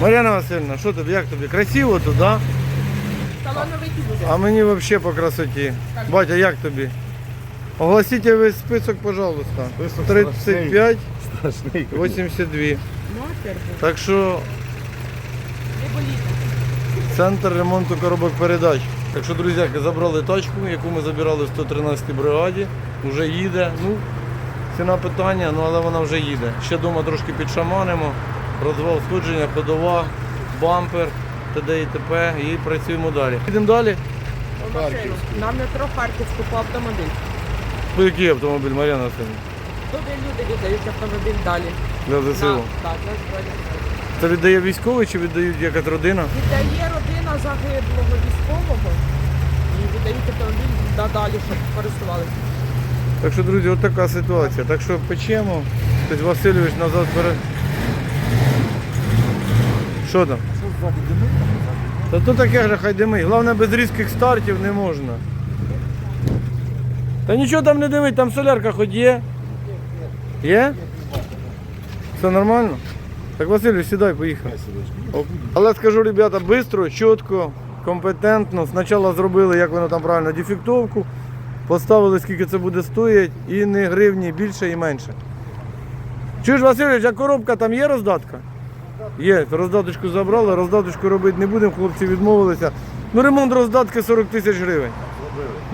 Мар'яна Васильівна, що тобі, як тобі? Красиво тут, да? А мені взагалі по красоті. Батя, як тобі? Огласіть весь список, пожалуйста. Список 35, 82. Так що центр ремонту коробок передач. Так що, друзяки, забрали тачку, яку ми забирали в 113-й бригаді. Вже їде. Ну, ціна питання, ну але вона вже їде. Ще вдома трошки підшаманимо. Розвал сходження, ходова, бампер, т.д. і т.п. І працюємо далі. Йдемо далі. Машину. На метро Харківську по автомобіль. По який автомобіль, Мар'яна Васильівна? Туди люди віддають автомобіль далі. Для ЗСУ. Так, на Збройні Сили. Це віддає військовий чи віддають якась родина? Віддає родина загиблого військового і віддають автомобіль надалі, щоб користувалися. Так що, друзі, от така ситуація. Так що печемо. Тобто Васильович назад перед. Що там? Що ззаді димить? Та то таке ж хай димить. Головне без різких стартів не можна. Та нічого там не димить, там солярка хоч є. Є? Все нормально? Так Васильович, сідай, поїхали. Але скажу, ребята, швидко, чітко, компетентно. Спочатку зробили, як воно там правильно, дефектовку, поставили, скільки це буде стоїть, і не гривні більше і менше. Чуєш, Васильович, а коробка там є роздатка? Є, роздаточку забрали, роздаточку робити не будемо, хлопці відмовилися. Ну, ремонт роздатки 40 тисяч гривень.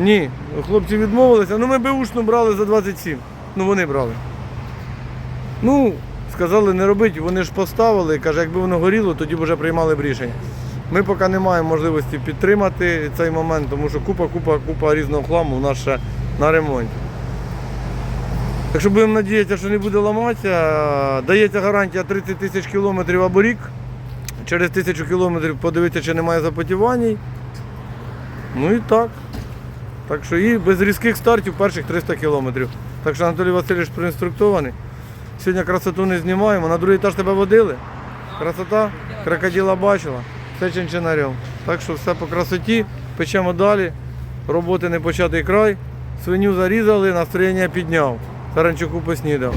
Ні, хлопці відмовилися. Ну ми беушну брали за 27. Ну вони брали. Ну, сказали не робити, вони ж поставили, каже, якби воно горіло, тоді б вже приймали б рішення. Ми поки не маємо можливості підтримати цей момент, тому що купа, купа, купа різного хламу у нас ще на ремонті. Так що будемо надіятися, що не буде ламатися. Дається гарантія 30 тисяч кілометрів або рік. Через тисячу кілометрів подивитися, чи немає запотівань. Ну і так. Так що і без різких стартів перших 300 кілометрів. Так що Анатолій Васильович проінструктований. Сьогодні красоту не знімаємо. На другий етаж тебе водили. Красота, крокодила бачила, все чинчинарем. Так що все по красоті, печемо далі. Роботи не початий край. Свиню зарізали, настроєння підняв. Таранчуку поснідав.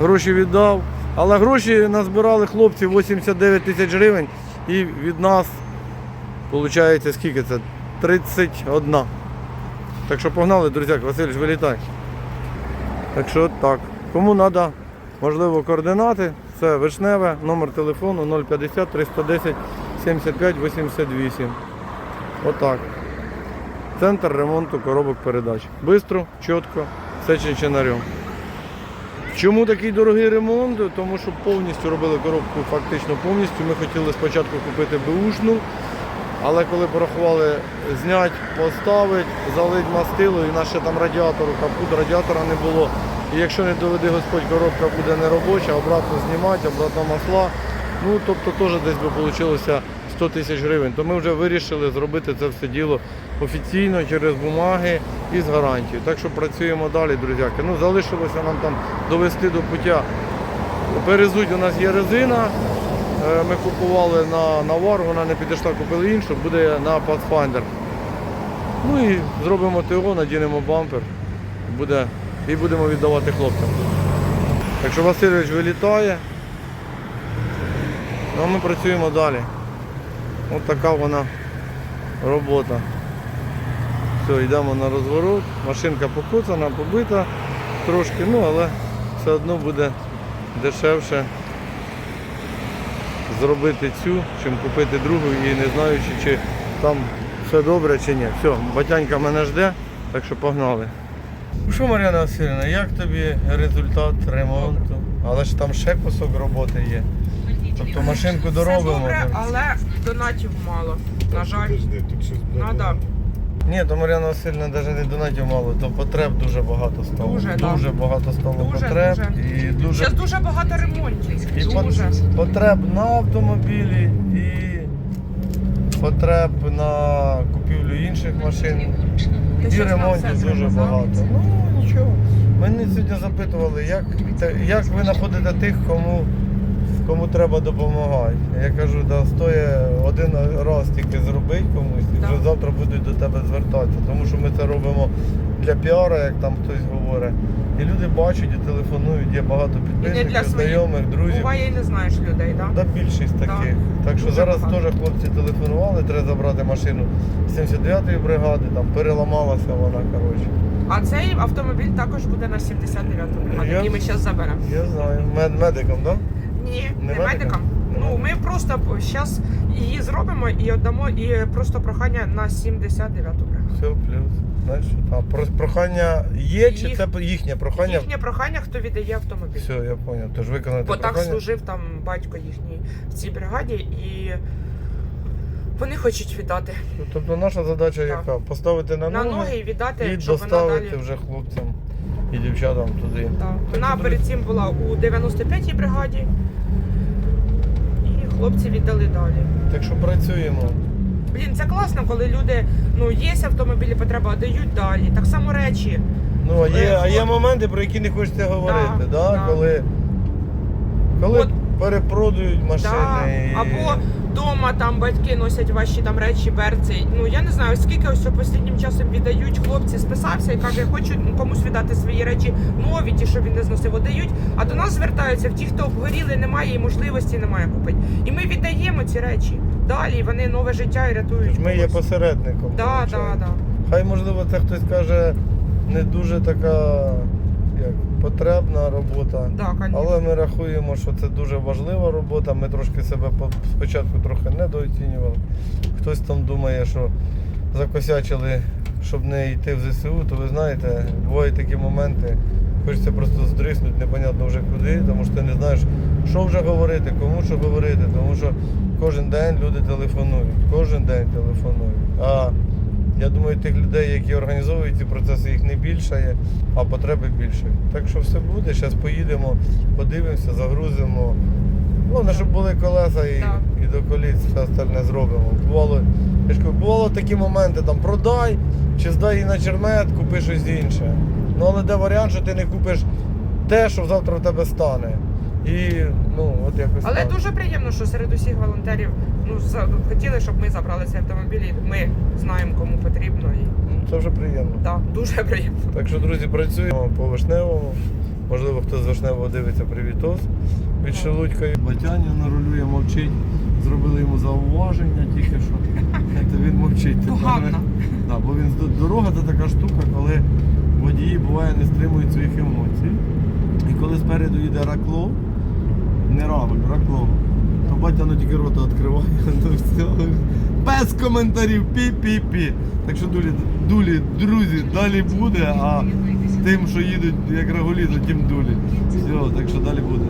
Гроші віддав. Але гроші назбирали хлопці 89 тисяч гривень. І від нас, виходить, скільки це? 31. Так що погнали, друзяк, Васильович, вилітай. Так що так. Кому треба, можливо, координати, це вишневе, номер телефону 050 310 75 88. Отак. Центр ремонту коробок передач. Бистро, чітко, все чинчинарем. Чому такий дорогий ремонт? Тому що повністю робили коробку фактично повністю. Ми хотіли спочатку купити беушну, але коли порахували зняти, поставити, залить мастило, і наш ще там радіатор, капут радіатора не було. І якщо не доведе Господь, коробка буде неробоча, обратно знімати, обратно масла. Ну, тобто теж десь би вийшло 100 тисяч гривень. То ми вже вирішили зробити це все діло офіційно через бумаги і з гарантією. Так що працюємо далі, друзяки. Ну, залишилося нам там довести до пуття. Перезуть у нас є резина. Е, Ми купували на навар, вона не підійшла, купили іншу, буде на Pathfinder. Ну і зробимо ТО, надінемо бампер буде, і будемо віддавати хлопцям. Так Васильович вилітає. Ну а ми працюємо далі. Ось така вона робота. Все, йдемо на розворот. Машинка покуцана, побита трошки, ну але все одно буде дешевше зробити цю, чим купити другу і не знаючи, чи там все добре чи ні. Все, батянька мене жде, так що погнали. Ну що, Мар'яна Васильівна, як тобі результат ремонту? Але ж там ще кусок роботи є. Тобто машинку Все доробимо. добре, але донатів мало. На жаль. Надо. Ні, то Мар'яна Васильівна навіть не донатів мало, то потреб дуже багато стало. Дуже, да. дуже багато стало Дуже, потреб. дуже. І дуже зараз дуже багато ремонтів. і Дуже. пот- потреб на автомобілі і потреб на купівлю інших машин. Ти І на ремонтів все дуже сказав. багато. Ну нічого. Мене сьогодні запитували, як, те- як ви знаходите тих, кому кому треба допомагати. Я кажу, да, стоїть один раз тільки зробити комусь, і вже завтра будуть до тебе звертатися. Тому що ми це робимо для піара, як там хтось говорить. І люди бачать і телефонують, є багато І не для підписників, своїх. знайомих, друзів. Буває і не знаєш людей, так? Да, більшість таких. Так що Дуже зараз багато. теж хлопці телефонували, треба забрати машину 79-ї бригади, там переламалася вона, коротше. А цей автомобіль також буде на 79-му, а Я- який ми зараз заберемо. Я знаю. Мед медиком, так? Да? Ні, Не не, медикам? Ну, ми просто зараз її зробимо і віддамо, і просто прохання на 79-ту бригаду. Все, плюс. Знаєш, а про- прохання є чи Їх- це їхнє прохання? Їхнє прохання, хто віддає автомобіль. Все, я зрозумів. Тож виконати Бо так служив там батько їхній в цій бригаді, і вони хочуть віддати Ну, Тобто наша задача Так. яка? Поставити на, на ноги, ноги і віддати, і щоб вона доставити далі. вже хлопцям і дівчатам туди. Так. Вона перед цим була у 95-й бригаді, і хлопці віддали далі. Так що працюємо. Блін, це класно, коли люди, ну, є автомобілі, потреба, дають далі. Так само речі. Ну, а є, Е, а є моменти, про які не хочеться говорити, да, Да, да. коли, коли От- перепродають машини. Да. Або вдома там батьки носять ваші там речі, берці. Ну я не знаю, скільки ось останнім часом віддають хлопці, списався і каже, хочу комусь віддати свої речі нові, ті, що він не зносив, віддають. А до нас звертаються в ті, хто обгоріли, немає і можливості немає купити. І ми віддаємо ці речі. Далі вони нове життя і рятують. Тож ми є посередником. Да, да, да. Хай можливо це хтось каже не дуже така як, потребна робота. Да. Але ми рахуємо, що це дуже важлива робота. Ми трошки себе по- спочатку трохи недооцінювали. Хтось там думає, що закосячили, щоб не йти в ЗСУ, то ви знаєте, бувають такі моменти. Хочеться просто здриснути, непонятно вже куди, тому що ти не знаєш, що вже говорити, кому що говорити, тому що кожен день люди телефонують, кожен день телефонують. А я думаю, тих людей, які організовують ці процеси, їх не більше а потреби більше. Так що все буде. Зараз поїдемо, подивимося, загрузимо. Головне, щоб були колеса і, Так. і до коліс все остальне зробимо. Бувало, я ж кажу, бувало такі моменти, там продай чи здай її на чермет, купи щось інше. Ну але де варіант, що ти не купиш те, що завтра в тебе стане. І ну, от якось. Але так. дуже приємно, що серед усіх волонтерів ну за- хотіли, щоб ми забрали цей автомобіль. і Ми знаємо, кому потрібно. І Ну, Це вже приємно. да, дуже приємно. Так що, друзі, працюємо по вишневому. Можливо, хтось з вишневого дивиться привітос від Шелудька. Батяня нарулює, мовчить. Зробили йому зауваження тільки що. Це він мовчить. тепер. Погано. Да, бо він з- дорога це така штука, коли водії буває не стримують своїх емоцій. І коли спереду йде ракло, не рабель, ракло, то батя ну тільки рота відкриває. Ну, все. Без коментарів, пі-пі-пі. Так що дулі, дулі, друзі, далі буде, а тим, що їдуть як рагулі, то тим дулі. Все, так що далі буде.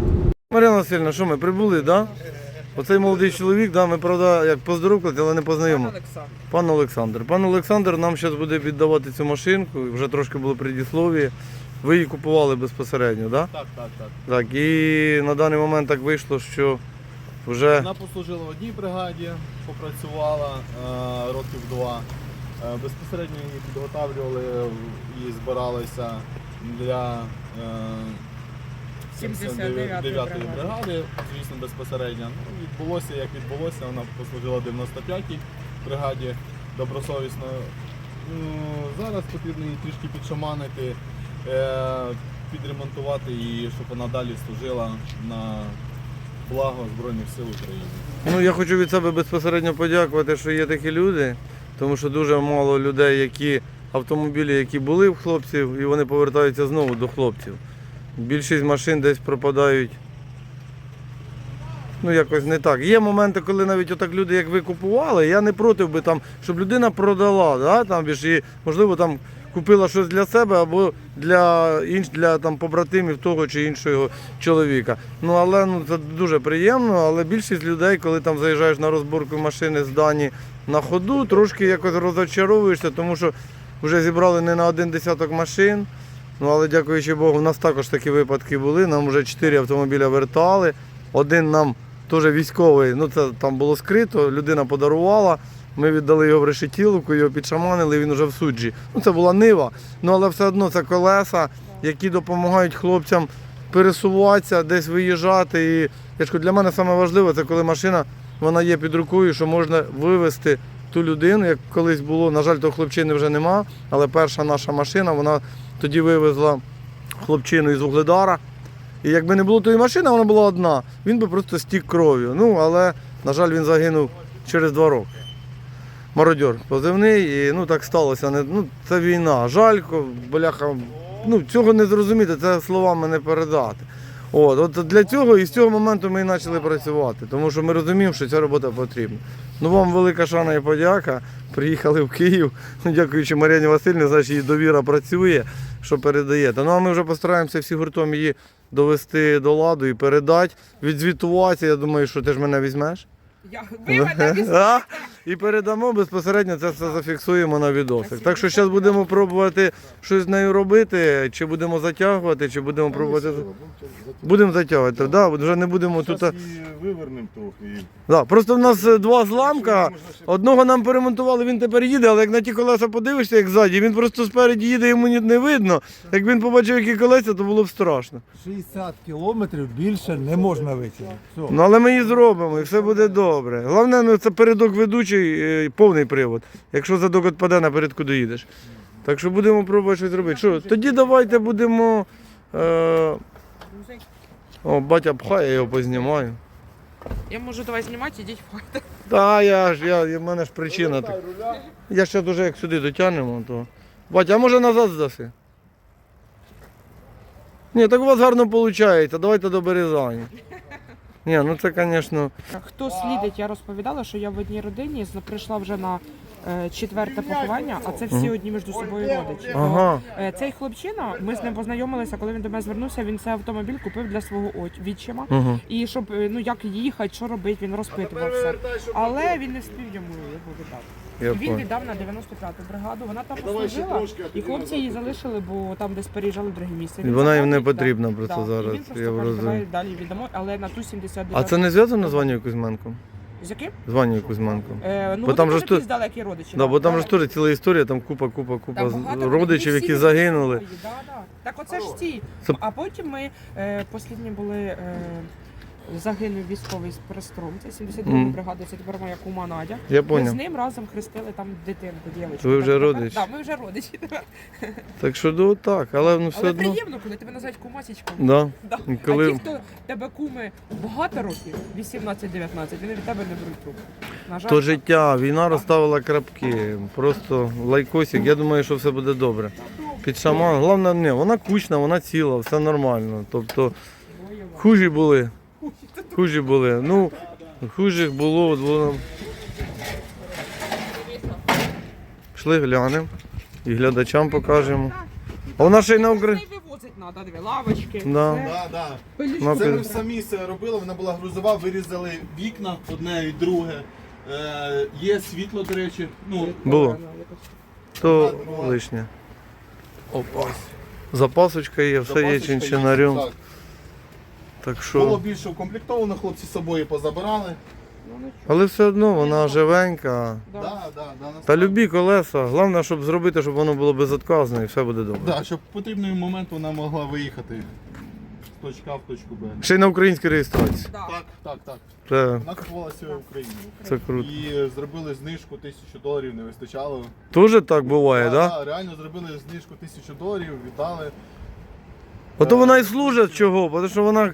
Марина Васильівна, що ми прибули, так? Да? Оцей молодий чоловік, да, ми правда як поздоровкали, але не познайомили. Олександр. Пан Олександр. Пан Олександр нам зараз буде віддавати цю машинку, вже трошки було предіслов'я. Ви її купували безпосередньо, так? Так, так, так. Так, і на даний момент так вийшло, що вже Вона послужила в одній бригаді, попрацювала е, років два. Е, безпосередньо її підготавлювали і збиралися для е, 79-ї 79-ї бригади, звісно, безпосередньо. Ну, відбулося, як відбулося, вона послужила 95-й бригаді добросовісно. Ну, зараз потрібно її трішки підшаманити, підремонтувати її, щоб вона далі служила на благо Збройних сил України. Ну, я хочу від себе безпосередньо подякувати, що є такі люди, тому що дуже мало людей, які автомобілі, які були в хлопців, і вони повертаються знову до хлопців. Більшість машин десь пропадають. Ну, якось не так. Є моменти, коли навіть отак люди, як ви купували, я не проти би там, щоб людина продала, да, там, і, можливо, там купила щось для себе або для інш, для там, побратимів того чи іншого чоловіка. Ну, але ну, це дуже приємно, але більшість людей, коли там заїжджаєш на розборку машини з Дані на ходу, трошки якось розочаровуєшся, тому що вже зібрали не на один десяток машин. Ну, але дякуючи Богу, у нас також такі випадки були. Нам вже чотири автомобіля вертали. Один нам теж військовий, ну це там було скрито, людина подарувала. Ми віддали його в решетіловку, його підшаманили, він вже в суджі. Ну це була нива. Ну але все одно це колеса, які допомагають хлопцям пересуватися, десь виїжджати. І я кажу, для мене саме важливе, це коли машина вона є під рукою, що можна вивезти ту людину, як колись було. На жаль, того хлопчини вже нема, але перша наша машина, вона тоді вивезла хлопчину із Угледара. І якби не було тої машини, вона була одна, він би просто стік кров'ю. Ну, але, на жаль, він загинув через два роки. Мародьор позивний, і ну так сталося. Не, ну, це війна. Жалько, бляха, ну цього не зрозуміти, це словами не передати. От, от для цього і з цього моменту ми і почали працювати, тому що ми розуміємо, що ця робота потрібна. Ну вам велика шана і подяка. Приїхали в Київ. Ну, дякуючи Мар'яні Васильівні, значить її довіра працює, що передаєте. Ну а ми вже постараємося всі гуртом її довести до ладу і передати, відзвітуватися. Я думаю, що ти ж мене візьмеш. Я. А? І передамо безпосередньо це все зафіксуємо на відосик. Так що зараз будемо пробувати щось з нею робити, чи будемо затягувати, чи будемо пробувати. Будемо затягувати, да, вже не будемо тут. Зараз її вивернемо трохи. Да, просто в нас е, два зламка. Одного нам перемонтували, він тепер їде, але як на ті колеса подивишся, як ззаді, він просто спереді їде, йому ні- не видно. Як він побачив, які колеса, то було б страшно. 60 кілометрів більше не можна витягнути. Все. Ну але ми її зробимо і все буде добре. Головне, ну це передок ведучий, е, повний привод. Якщо задок відпаде, напередку доїдеш. Так що будемо пробувати щось робити. Що, тоді давайте будемо. Е... О, батя пхає, я його познімаю. Я можу давай знімати, ідіть в Та я ж, я, в мене ж причина. Так. Я ще дуже як сюди дотягнемо, то. Батя, а може назад здаси? Ні, так у вас гарно виходить, давайте до Березані. Ні, ну це, звісно. Хто слідить, я розповідала, що я в одній родині з- прийшла вже на е, четверте поховання, а це всі одні між собою родичі. Ага. Е, Цей хлопчина, ми з ним познайомилися, коли він до мене звернувся, він цей автомобіль купив для свого от- відчима. Угу. І щоб е, ну як їхати, що робити, він розпитував все. Але він не спів йому його віддати. Я Він віддав на 95-ту бригаду. Вона там послужила, і хлопці її залишили, бо там десь переїжджали в друге місце. Вона їм не заплатить, потрібна да. просто Да. зараз, І він просто я каже, розумію. давай далі віддамо, але на ту 79 А це не зв'язано з Ванією Кузьменком? З яким? З Ванією Кузьменком. Е, ну, Бо там же ж якісь далекі родичі. Да, бо там же ж теж ціла історія, там купа, купа, купа Там з- багато родичів, які загинули. Да, да. Так оце ж. Це- А потім ми е, послідні були. Е, Загинув військовий з Перестром, це 72 Мгм. бригада, це тепер моя кума Надя. Я Ми з поняв. ним разом хрестили там дитинку, дівчинку. Ви вже родичі? Так, ми вже родичі. Так що ну так, але ну все Але одно. приємно, коли тебе називають кумасічком. Да. Да. І коли- А ті, хто тебе куми багато років, 18-19, вони від тебе не беруть трубку. На жаль, То так. життя, війна розставила крапки. Просто лайкосик, я думаю, що все буде добре. Під шаман. Головне, не, вона кучна, вона ціла, все нормально. Тобто хужі були. Хужі були. Ну, хужих було. от було. Пішли глянемо і глядачам покажемо. А вона ще й на Україні. Це вивозить треба, дві лавочки. Да. Да, да. На Це ми самі все робили, вона була грузова, вирізали вікна одне і друге. Е, є світло, до речі. Ну, Було. То лишнє. Опа. Запасочка є, все є запасочка чинчинарем. Так. Так Було більше укомплектовано, хлопці з собою позабирали. Ну. Але все одно вона живенька. Да. Да, да, да, Та любі колеса. Головне, щоб зробити, щоб воно було безотказне і все буде добре. Да, щоб в потрібний момент вона могла виїхати з точки А в точку Б. Ще й на українській реєстрації. Да. Так, так, так. Це, Вона купувалася в Україні. це круто. І зробили знижку тисячу доларів, не вистачало. Тоже так буває, Да, так? Да? да, реально зробили знижку тисячу доларів, віддали. Ото вона і служить чого, тому що вона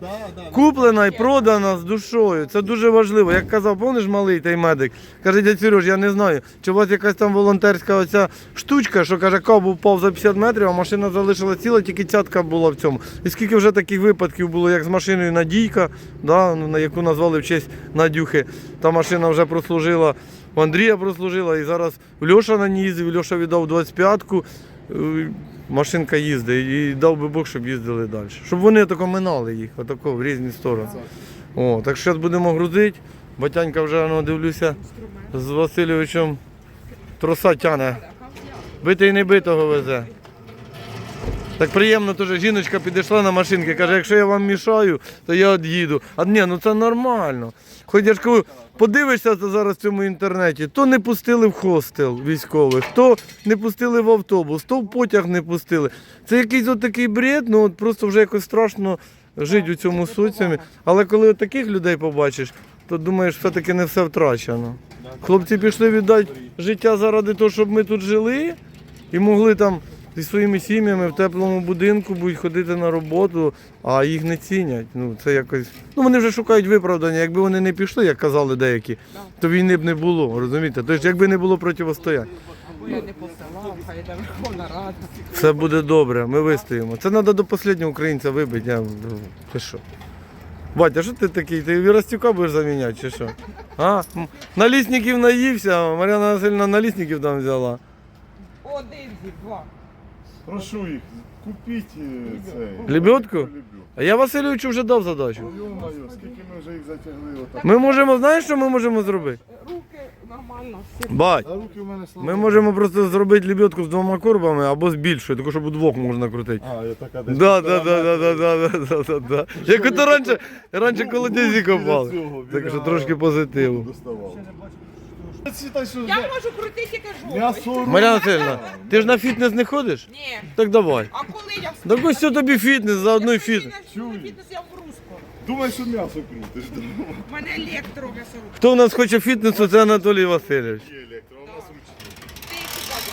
куплена і продана з душою. Це дуже важливо. Як казав, помниш малий той медик? Каже, дядь Сереж, я не знаю, чи у вас якась там волонтерська оця штучка, що каже, каб впав за 50 метрів, а машина залишила ціла, тільки цятка була в цьому. І скільки вже таких випадків було, як з машиною Надійка, да, ну, на яку назвали в честь Надюхи. Та машина вже прослужила, у Андрія прослужила, і зараз Льоша на ній їздив, Льоша віддав 25-ку. Машинка їздить і дав би Бог, щоб їздили далі. Щоб вони тако минали їх, отако в різні сторони. О, так що будемо грузити. Батянька вже ну, дивлюся з Васильовичем троса тяне. Битий не битого везе. Так приємно теж жіночка підійшла на машинки, каже, якщо я вам мішаю, то я від'їду. А ні, ну це нормально. Хоч я ж кажу, подивишся зараз в цьому інтернеті, то не пустили в хостел військових, то не пустили в автобус, то в потяг не пустили. Це якийсь от такий бред, ну от просто вже якось страшно жити у цьому соціумі. Але коли от таких людей побачиш, то думаєш, все-таки не все втрачено. Хлопці пішли віддати життя заради того, щоб ми тут жили і могли там зі своїми сім'ями в теплому будинку будуть ходити на роботу, а їх не цінять. Ну це якось. Ну вони вже шукають виправдання. Якби вони не пішли, як казали деякі, то війни б не було. Розумієте? Тобто, якби не було противостоянь. Або я не посилав, хай йде Верховна Рада. Все буде добре, ми вистоїмо. Це треба до останнього українця вибити. Ти що? Батя, що ти такий? Ти Вірастюка будеш заміняти чи що? А? Налісників наївся, Мар'яна Васильівна налісників там взяла. Один зі два. Прошу їх, купіть е, цей. Лебедку? А я Васильовичу вже дав задачу. Йо-моє, скільки ми вже їх затягли отак. Ми можемо, знаєш, що ми можемо зробити? Руки нормально, всі. Бать, А руки у мене слава. ми можемо просто зробити лебедку з двома корбами або з більшою, тому щоб удвох можна крутити. А, я така десь. Да, да, да, да, да, да, да, да, да, да. Як ото раніше, раніше колодязі копали. Так що трошки позитиву. Доставав. Що Я можу крутити жопу. М'ясо. Мар'яна Васильівна, ти ж на фітнес не ходиш? Ні. Так давай. А коли я Так ось все тобі фітнес, заодно й фітнес. Чую. Фітнес я в руську. Думай, що м'ясо крутиш. У мене електро м'ясоруб. Хто у нас хоче фітнесу, це Анатолій Васильович. Є електро, у нас. Ти сюди.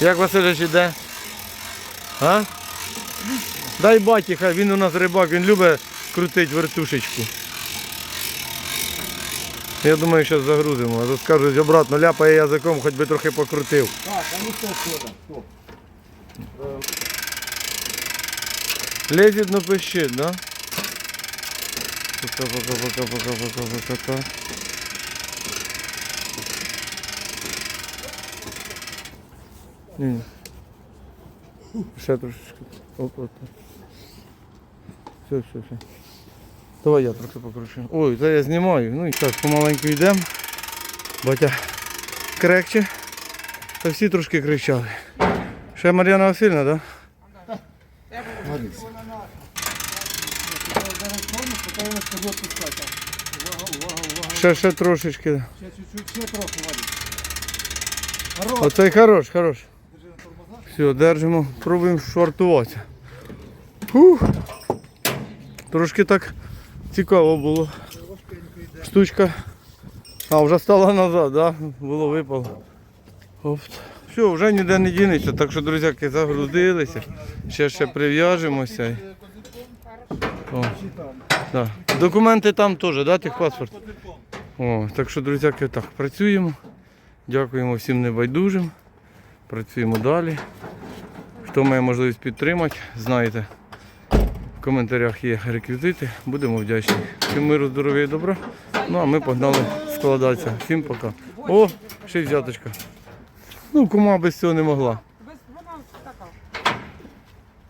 Як Васильович іде? А? Дай баті, хай він у нас рибак, він любить крутить вертушечку. Я думаю, зараз загрузимо, а то скажуть обратно, ляпає язиком, хоч би трохи покрутив. Так, а ну стоп, стоп, стоп. Лезет, но пищит, да? Пока, пока, пока, пока, пока, пока, пока. Ні. Ще трошечки. Оп, оп. Все, все, все. Давай я трохи покручу. Ой, це я знімаю. Ну і так, помаленьку йдемо. Батя крекче. Та всі трошки кричали. Ще Мар'яна Васильівна, так? Да? Ще, ще трошечки. Ще чуть-чуть, ще трохи, Вадик. Оцей хорош, хорош. Все, держимо, пробуємо швартуватися. Фух. Трошки так цікаво було. Штучка. А, вже стала назад, да? Було випало. Оп. Все, вже ніде не дінеться, так що, друзяки, загрузилися. Ще ще прив'яжемося. О, да. Документи там теж, да, техпаспорт? О, так що, друзяки, так, працюємо. Дякуємо всім небайдужим. Працюємо далі. Хто має можливість підтримати, знаєте, в коментарях є реквізити. Будемо вдячні. Всім миру, здоров'я і добра. Ну а ми погнали складатися. Всім пока. О, ще й взяточка. Ну, кума без цього не могла.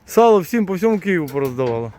Сало всім по всьому Києву пороздавала.